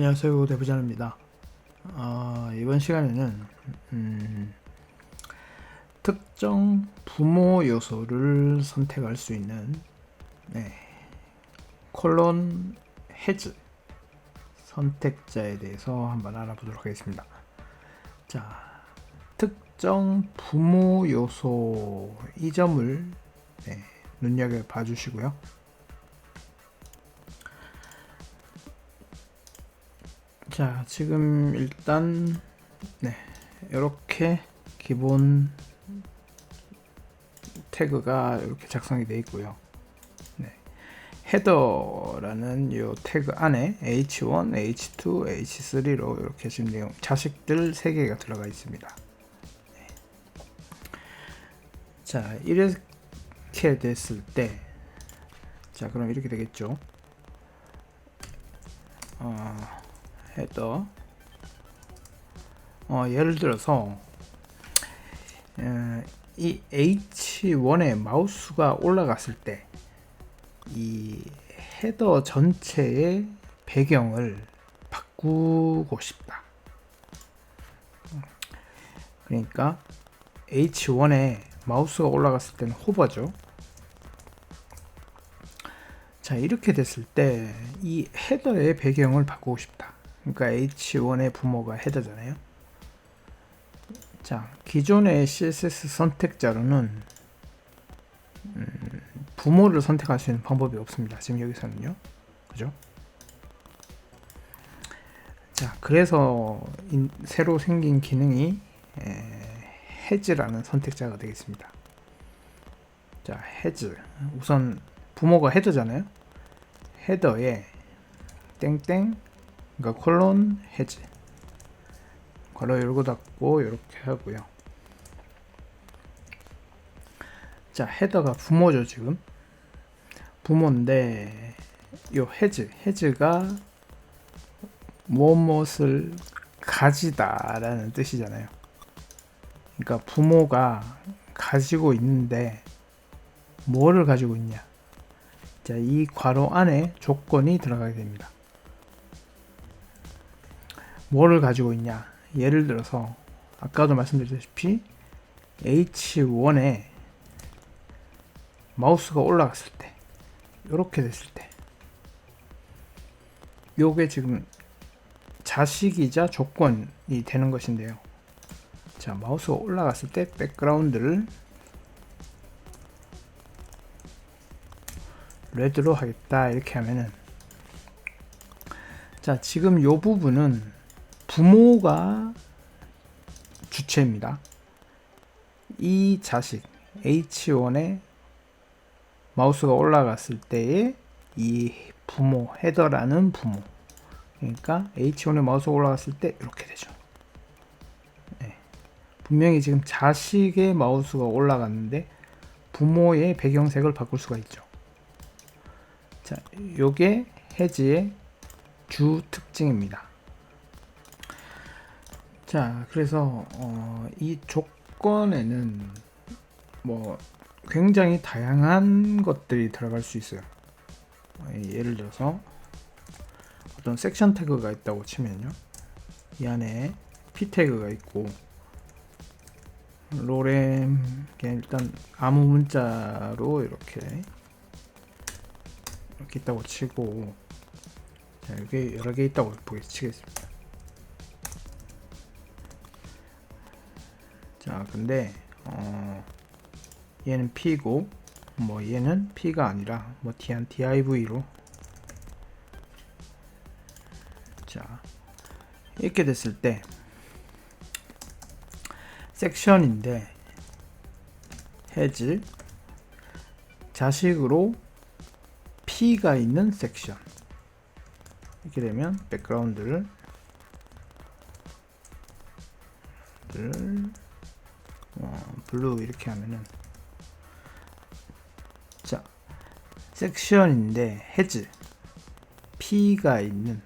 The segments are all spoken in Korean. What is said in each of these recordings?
안녕하세요 대부자입니다. 어, 이번 시간에는 음, 특정 부모 요소를 선택할 수 있는 네, 콜론 헤즈 선택자에 대해서 한번 알아보도록 하겠습니다. 자, 특정 부모 요소 이 점을 네, 눈여겨 봐주시고요. 자, 지금 일단 네, 이렇게 기본 태그가 이렇게 작성이 되어 있고요. 네. 헤더라는 이 태그 안에 h1, h2, h3로 이렇게 지금 내용 자식들 3개가 들어가 있습니다. 네. 자, 이렇게 됐을 때 자, 그럼 이렇게 되겠죠. 어, 헤더 어, 예를 들어서 어, 이 H1에 마우스가 올라갔을 때 이 헤더 전체의 배경을 바꾸고 싶다. 그러니까 H1에 마우스가 올라갔을 때는 호버죠. 자 이렇게 됐을 때 이 헤더의 배경을 바꾸고 싶다. 그러니까 H1의 부모가 헤더잖아요. 자 기존의 CSS 선택자로는 음, 부모를 선택할 수 있는 방법이 없습니다. 지금 여기서는요. 그죠? 자 그래서 인, 새로 생긴 기능이 헤즈라는 선택자가 되겠습니다. 자 헤즈 우선 부모가 헤더잖아요. 헤더에 땡땡 그러니까 콜론 헤즈 괄호 열고 닫고 이렇게 하고요. 자 헤더가 부모죠 지금 부모인데 요 헤즈 헤즈가 무엇을 가지다 라는 뜻이잖아요. 그러니까 부모가 가지고 있는데 뭐를 가지고 있냐? 자, 이 괄호 안에 조건이 들어가게 됩니다. 뭐를 가지고 있냐? 예를 들어서 아까도 말씀드렸다시피 H1에 마우스가 올라갔을 때 이렇게 됐을 때 요게 지금 자식이자 조건이 되는 것인데요. 자, 마우스가 올라갔을 때 백그라운드를 레드로 하겠다 이렇게 하면은 자 지금 요 부분은 부모가 주체입니다 이 자식 h1에 마우스가 올라갔을 때의 이 부모 헤더라는 부모 그러니까 h1에 마우스가 올라갔을 때 이렇게 되죠 네. 분명히 지금 자식의 마우스가 올라갔는데 부모의 배경색을 바꿀 수가 있죠 자, 요게 해지의 주 특징입니다. 자, 그래서 어, 이 조건에는 뭐 굉장히 다양한 것들이 들어갈 수 있어요. 어, 예를 들어서 어떤 섹션 태그가 있다고 치면요. 이 안에 p 태그가 있고 로렘 일단 아무 문자로 이렇게 이렇게 있다고 치고 자 여기 여러 개 있다고 보게 치겠습니다 자 근데 어 얘는 P고 뭐 얘는 P가 아니라 뭐 T한 DIV로. 자 이렇게 됐을 때 섹션인데 해즈 자식으로 P가 있는 섹션. 이렇게 되면 백그라운드를 어, 블루 이렇게 하면은 자 섹션인데 헤즈 P가 있는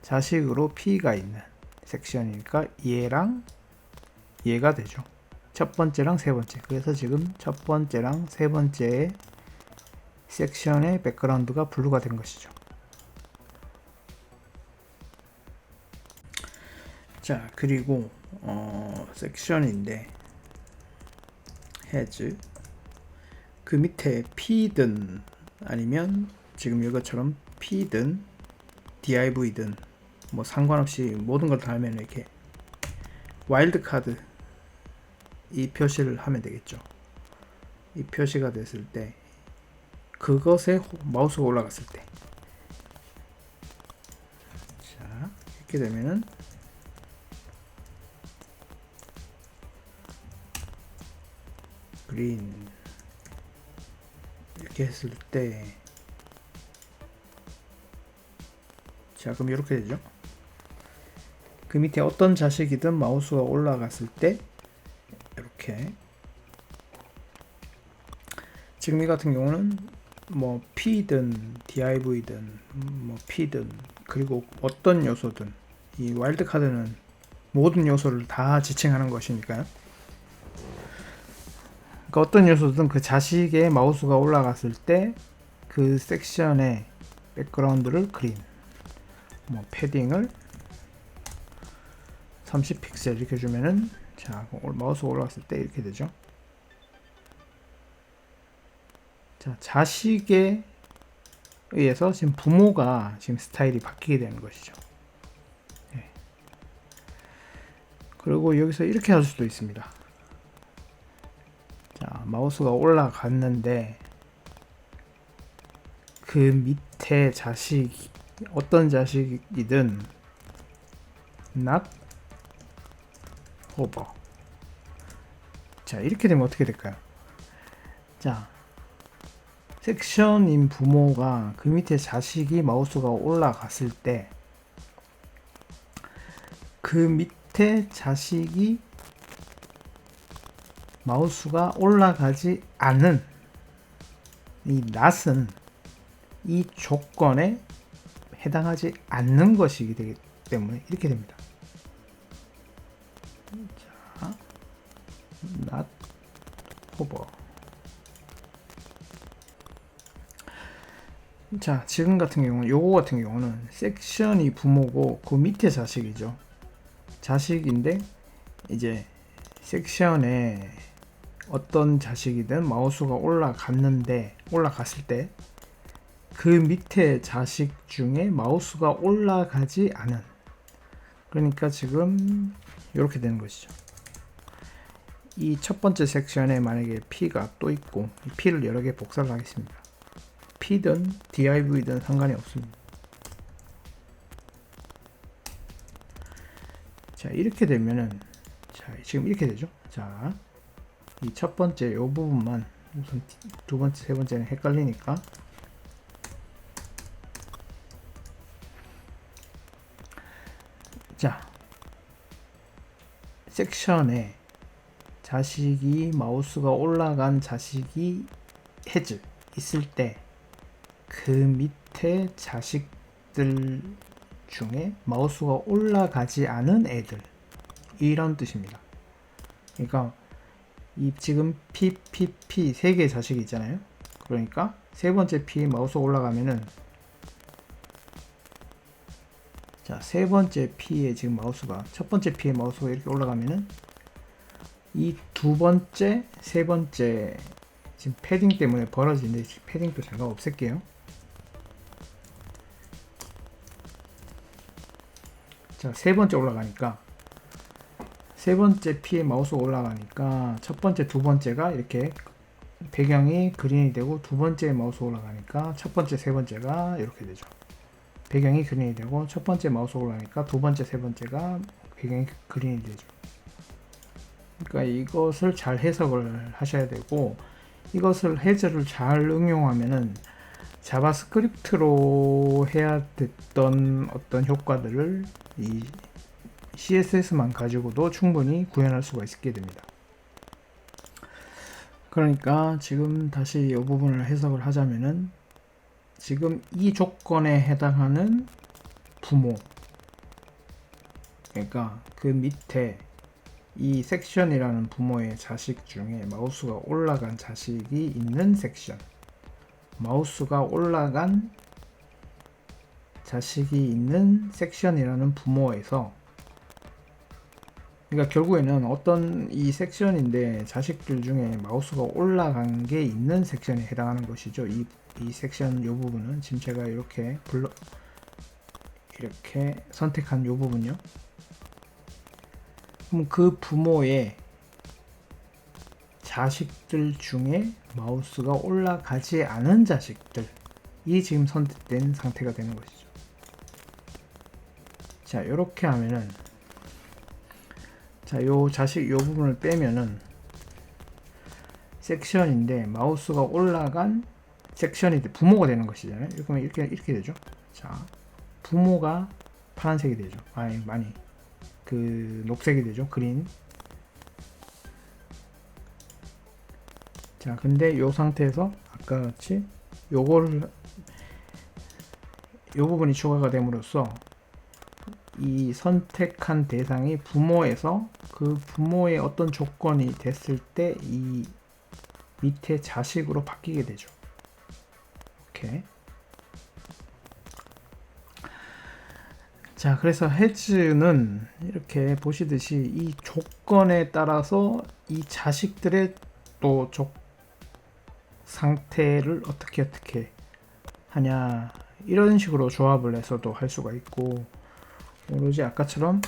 자식으로 P가 있는 섹션이니까 얘랑 얘가 되죠. 첫 번째랑 세 번째. 그래서 지금 첫 번째랑 세 번째에 섹션의 백그라운드가 블루가 된 것이죠. 자 그리고 어, 섹션인데 has 그 밑에 p든 아니면 지금 이것처럼 p든 div든 뭐 상관없이 모든 걸 달면 이렇게 와일드 카드 이 표시를 하면 되겠죠. 이 표시가 됐을 때 그것에 호- 마우스가 올라갔을 때 자, 이렇게 되면은 그린 이렇게 했을 때 자, 그럼 이렇게 되죠. 그 밑에 어떤 자식이든 마우스가 올라갔을 때 이렇게 지금 이 같은 경우는 뭐 P든 div든 뭐 P든 그리고 어떤 요소든 이 와일드 카드는 모든 요소를 다 지칭하는 것이니까요. 그러니까 어떤 요소든 그 자식의 마우스가 올라갔을 때 그 섹션의 백그라운드를 그린 뭐 패딩을 30픽셀 이렇게 주면은 자 마우스가 올라갔을 때 이렇게 되죠. 자, 자식에 의해서 지금 부모가 지금 스타일이 바뀌게 되는 것이죠. 예. 그리고 여기서 이렇게 할 수도 있습니다. 자, 마우스가 올라갔는데 그 밑에 자식 어떤 자식이든 not hover. 자, 이렇게 되면 어떻게 될까요? 자, 섹션인 부모가 그 밑에 자식이 마우스가 올라갔을 때 그 밑에 자식이 마우스가 올라가지 않은 이 not은 이 조건에 해당하지 않는 것이기 되기 때문에 이렇게 됩니다. 자, not hover. 자, 지금 같은 경우는 요거 같은 경우는 섹션이 부모고 그 밑에 자식이죠. 자식인데 이제 섹션에 어떤 자식이든 마우스가 올라갔는데 올라갔을 때 그 밑에 자식 중에 마우스가 올라가지 않은 그러니까 지금 이렇게 되는 것이죠. 이 첫 번째 섹션에 만약에 P가 또 있고 이 P를 여러 개 복사를 하겠습니다. P든 div든 상관이 없습니다. 자 이렇게 되면은 자 지금 이렇게 되죠. 자 이 첫 번째 요 부분만 우선 두 번째 세 번째는 헷갈리니까 자 섹션에 자식이 마우스가 올라간 자식이 해즈 있을 때 그 밑에 자식들 중에 마우스가 올라가지 않은 애들 이런 뜻입니다. 그러니까 이 지금 PPP 세 개의 자식이 있잖아요. 그러니까 세 번째 P 마우스가 올라가면은 자, 세 번째 P에 지금 마우스가 첫 번째 P에 마우스가 이렇게 올라가면은 이 두 번째, 세 번째 지금 패딩 때문에 벌어지는데 패딩도 제가 없앨게요. 자, 세 번째 올라가니까 세 번째 P에 마우스가 올라가니까 첫 번째, 두 번째가 이렇게 배경이 그린이 되고 두 번째 마우스 올라가니까 첫 번째, 세 번째가 이렇게 되죠. 배경이 그린이 되고 첫 번째 마우스 올라가니까 두 번째, 세 번째가 배경이 그린이 되죠. 그러니까 이것을 잘 해석을 하셔야 되고 이것을 해제를 잘 응용하면은 자바스크립트로 해야 됐던 어떤 효과들을 이 CSS만 가지고도 충분히 구현할 수가 있게 됩니다. 그러니까 지금 다시 이 부분을 해석을 하자면은 지금 이 조건에 해당하는 부모 그러니까 그 밑에 이 섹션이라는 부모의 자식 중에 마우스가 올라간 자식이 있는 섹션 마우스가 올라간 자식이 있는 섹션이라는 부모에서 그러니까 결국에는 어떤 이 섹션인데 자식들 중에 마우스가 올라간 게 있는 섹션에 해당하는 것이죠. 이, 이 섹션 요 부분은 지금 제가 이렇게 불러 이렇게 선택한 요 부분요. 그럼 그 부모의 자식들 중에 마우스가 올라가지 않은 자식들이 지금 선택된 상태가 되는 것이죠. 자, 이렇게 하면은 자, 요 자식 요 부분을 빼면은 섹션인데 마우스가 올라간 섹션이 돼- 부모가 되는 것이잖아요. 그러면 이렇게 이렇게 되죠. 자, 부모가 파란색이 되죠. 아니, 많이 그 녹색이 되죠. 그린. 자, 근데 요 상태에서 아까 같이 요거를 요 부분이 추가가 됨으로써 이 선택한 대상이 부모에서 그 부모의 어떤 조건이 됐을 때 이 밑에 자식으로 바뀌게 되죠. 이렇게. 자, 그래서 헤즈는 이렇게 보시듯이 이 조건에 따라서 이 자식들의 또 조, 상태를 어떻게 어떻게 하냐 이런 식으로 조합을 해서도 할 수가 있고 오로지 아까처럼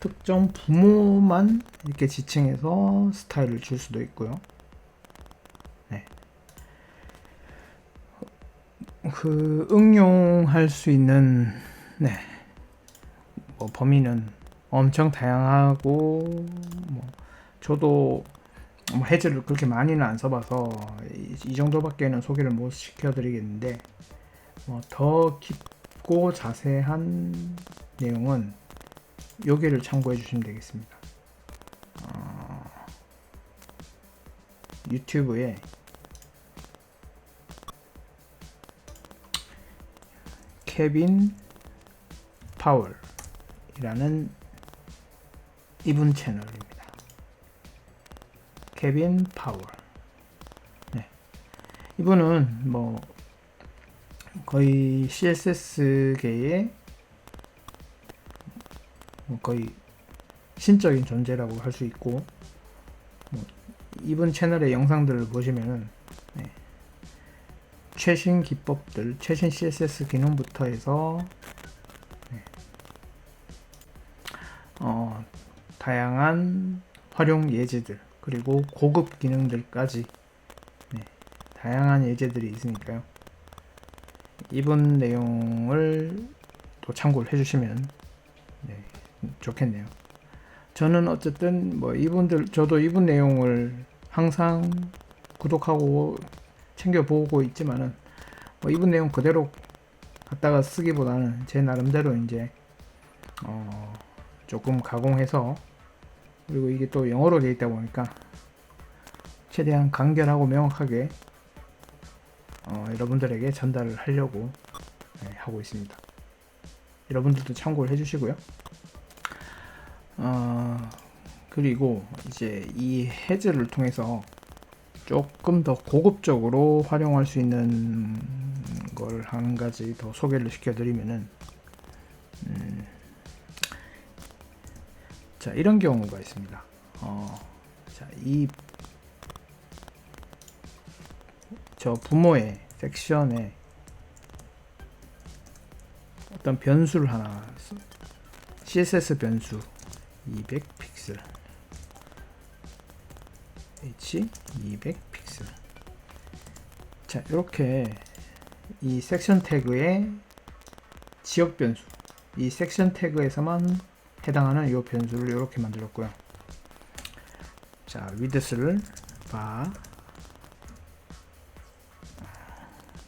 특정 부모만 이렇게 지칭해서 스타일을 줄 수도 있고요. 네. 그 응용할 수 있는 네. 뭐 범위는 엄청 다양하고 뭐 저도 뭐 해즈를 그렇게 많이는 안 써봐서 이, 이 정도밖에는 소개를 못 시켜드리겠는데 뭐 더 깊고 자세한 내용은 여기를 참고해 주시면 되겠습니다. 어, 유튜브에 케빈 파월이라는 이분 채널입니다. 케빈 파월. 네. 이분은 뭐 거의 CSS계의 뭐 거의 신적인 존재라고 할 수 있고 뭐 이분 채널의 영상들을 보시면은 네. 최신 기법들, 최신 CSS 기능부터 해서 네. 어, 다양한 활용 예제들 그리고 고급 기능들까지 네, 다양한 예제들이 있으니까요. 이분 내용을 또 참고를 해주시면 네, 좋겠네요. 저는 어쨌든 뭐 이분들 저도 이분 내용을 항상 구독하고 챙겨 보고 있지만은 뭐 이분 내용 그대로 갖다가 쓰기보다는 제 나름대로 이제 어 조금 가공해서 그리고 이게 또 영어로 되어 있다 보니까 최대한 간결하고 명확하게 어, 여러분들에게 전달을 하려고 네, 하고 있습니다. 여러분들도 참고를 해주시고요. 어, 그리고 이제 이 해즈를 통해서 조금 더 고급적으로 활용할 수 있는 걸 한 가지 더 소개를 시켜드리면은 음, 자 이런 경우가 있습니다. 어, 자이 저 부모의 섹션에 어떤 변수를 하나 CSS 변수 200 픽셀. H 200 픽셀. 자 이렇게 이 섹션 태그의 지역 변수 이 섹션 태그에서만 해당하는 이 변수를 이렇게 만들었고요. 자 위드스를 바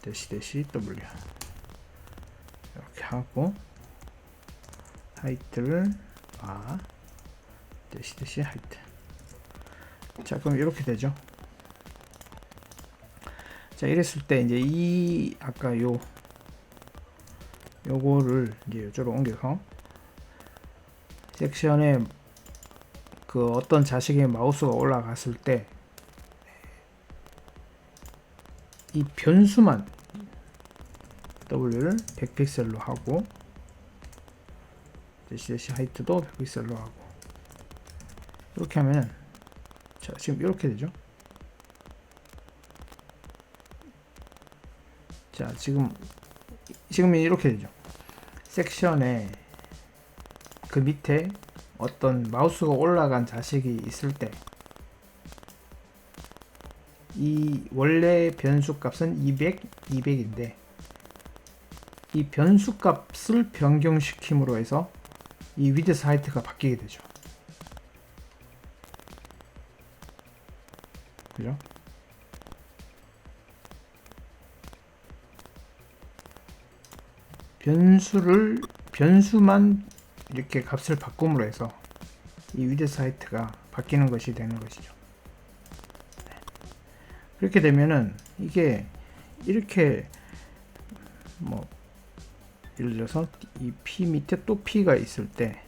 대시 대시 W. 이렇게 하고 하이트를 바 대시 대시 하이트 자 그럼 이렇게 되죠. 자 이랬을 때 이제 이 아까 요 요거를 이제 요쪽으로 옮겨서 섹션에 그 어떤 자식의 마우스가 올라갔을 때 이 변수만 W를 100픽셀로 하고 대시 대시 하이트도 100픽셀로 하고 이렇게 하면은 자 지금 이렇게 되죠. 자 지금 지금 이렇게 되죠. 섹션에 그 밑에 어떤 마우스가 올라간 자식이 있을 때 이 원래 변수 값은 200, 200인데 이 변수 값을 변경시킴으로 해서 이 위드 사이트가 바뀌게 되죠. 그죠? 변수를 변수만 이렇게 값을 바꿈으로 해서 이 위드 사이트가 바뀌는 것이 되는 것이죠. 네. 그렇게 되면은 이게 이렇게 뭐 예를 들어서 이 P 밑에 또 P가 있을 때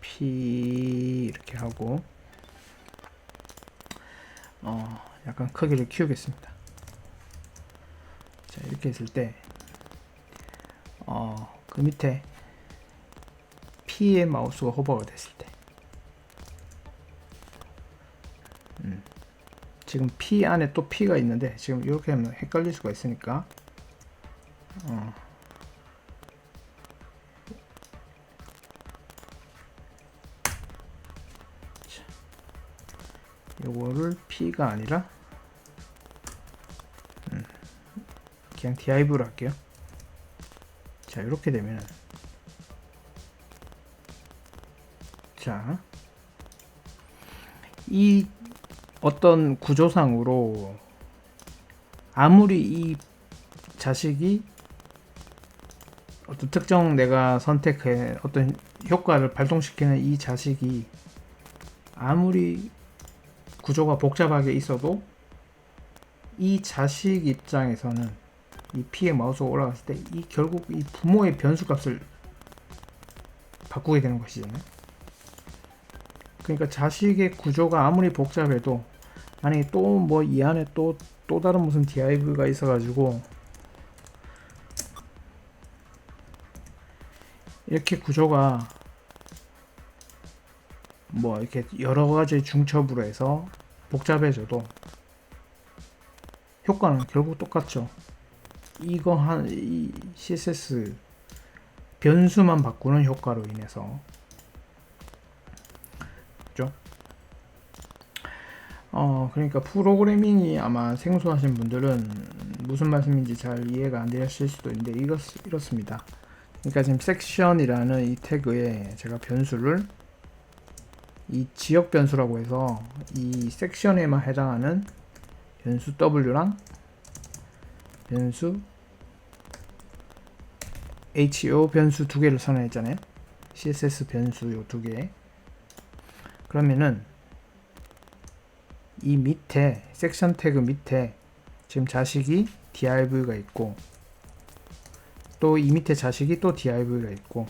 P 이렇게 하고 어 약간 크기를 키우겠습니다. 자 이렇게 했을 때 어, 그 밑에 P의 마우스가 호버가 됐을 때 음, 지금 P 안에 또 P가 있는데 지금 이렇게 하면 헷갈릴 수가 있으니까 어. P가 아니라 음, 그냥 div로 할게요. 자 이렇게 되면 자 이 어떤 구조상으로 아무리 이 자식이 어떤 특정 내가 선택해 어떤 효과를 발동시키는 이 자식이 아무리 구조가 복잡하게 있어도 이 자식 입장에서는 이 P의 마우스가 올라갔을 때 이 결국 이 부모의 변수값을 바꾸게 되는 것이잖아요. 그러니까 자식의 구조가 아무리 복잡해도 아니 또 뭐 이 안에 또또 다른 무슨 div가 있어가지고 이렇게 구조가 뭐 이렇게 여러 가지 중첩으로 해서 복잡해져도 효과는 결국 똑같죠. 이거 한 이 CSS 변수만 바꾸는 효과로 인해서 그죠? 어 그러니까 프로그래밍이 아마 생소하신 분들은 무슨 말씀인지 잘 이해가 안 되실 수도 있는데 이것 이렇습니다. 그러니까 지금 섹션이라는 이 태그에 제가 변수를 이 지역 변수라고 해서 이 섹션에만 해당하는 변수 W랑 변수 HO 변수 두 개를 선언했잖아요. CSS 변수 요 두 개. 그러면은 이 밑에 섹션 태그 밑에 지금 자식이 div가 있고 또 이 밑에 자식이 또 div가 있고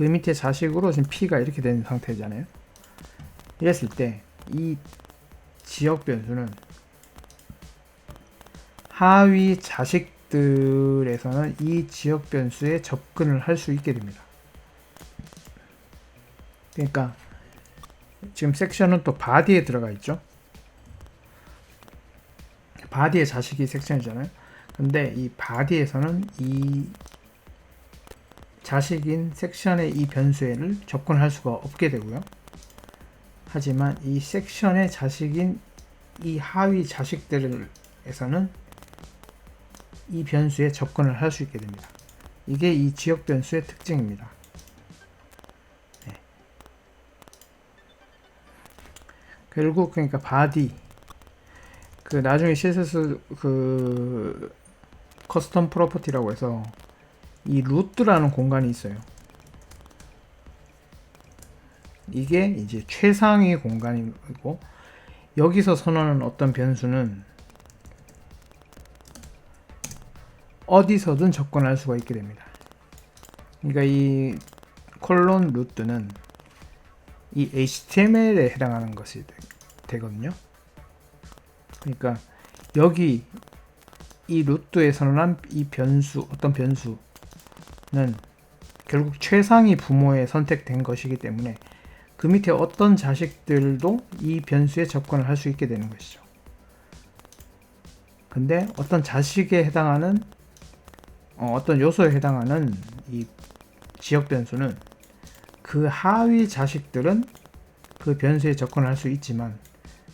그 밑에 자식으로 지금 p가 이렇게 된 상태잖아요. 이랬을 때 이 지역 변수는 하위 자식들에서는 이 지역 변수에 접근을 할 수 있게 됩니다. 그러니까 지금 섹션은 또 바디에 들어가 있죠. 바디의 자식이 섹션이잖아요. 근데 이 바디에서는 이 자식인 섹션의 이 변수에를 접근할 수가 없게 되고요. 하지만 이 섹션의 자식인 이 하위 자식들에서는 이 변수에 접근을 할 수 있게 됩니다. 이게 이 지역 변수의 특징입니다. 네. 결국 그러니까 바디 그 나중에 CSS 그 커스텀 프로퍼티라고 해서 이 루트라는 공간이 있어요. 이게 이제 최상위 공간이고 여기서 선언하는 어떤 변수는 어디서든 접근할 수가 있게 됩니다. 그러니까 이 콜론 루트는 이 HTML에 해당하는 것이 되, 거든요 그러니까 여기 이 루트에 선언한 이 변수 어떤 변수는 결국 최상위 부모에 선택된 것이기 때문에 그 밑에 어떤 자식들도 이 변수에 접근을 할 수 있게 되는 것이죠. 근데 어떤 자식에 해당하는 어, 어떤 요소에 해당하는 이 지역 변수는 그 하위 자식들은 그 변수에 접근할 수 있지만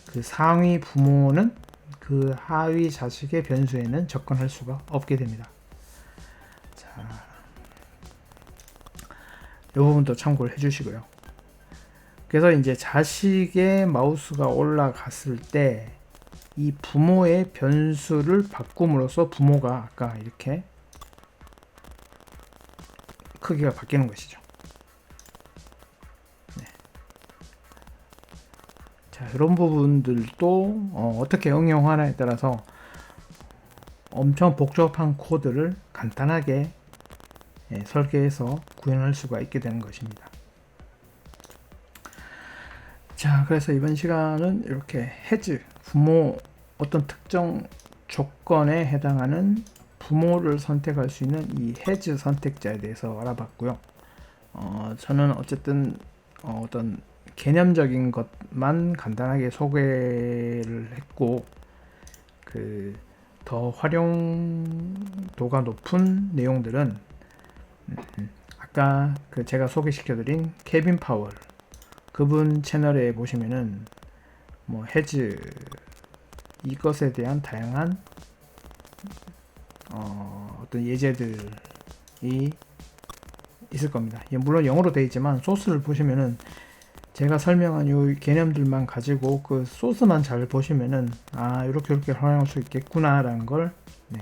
그 상위 부모는 그 하위 자식의 변수에는 접근할 수가 없게 됩니다. 이 부분도 참고를 해주시고요. 그래서 이제 자식의 마우스가 올라갔을 때 이 부모의 변수를 바꿈으로써 부모가 아까 이렇게 크기가 바뀌는 것이죠. 네. 자, 이런 부분들도 어, 떻게 응용하나에 따라서 엄청 복잡한 코드를 간단하게 예, 설계해서 구현할 수가 있게 되는 것입니다. 자, 그래서 이번 시간은 이렇게 해즈, 부모, 어떤 특정 조건에 해당하는 부모를 선택할 수 있는 이 해즈 선택자에 대해서 알아봤고요. 어, 저는 어쨌든 어, 어떤 개념적인 것만 간단하게 소개를 했고, 그 더 활용도가 높은 내용들은 음, 아까 그 제가 소개시켜드린 케빈 파월 그분 채널에 보시면은 뭐 해즈 이것에 대한 다양한 어, 어떤 예제들이 있을 겁니다. 예, 물론 영어로 되어 있지만 소스를 보시면은 제가 설명한 요 개념들만 가지고 그 소스만 잘 보시면은 아 이렇게 이렇게 활용할 수 있겠구나라는 걸 네,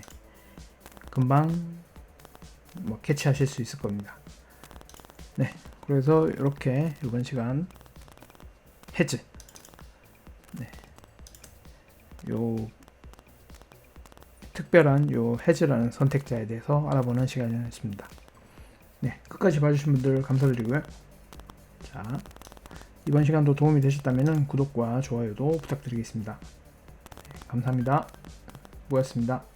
금방 뭐 캐치하실 수 있을 겁니다. 네, 그래서 이렇게 이번 시간 해즈 네, 요 특별한 요 해즈라는 선택자에 대해서 알아보는 시간이었습니다. 네, 끝까지 봐주신 분들 감사드리고요. 자, 이번 시간도 도움이 되셨다면 구독과 좋아요도 부탁드리겠습니다. 네, 감사합니다. 모였습니다.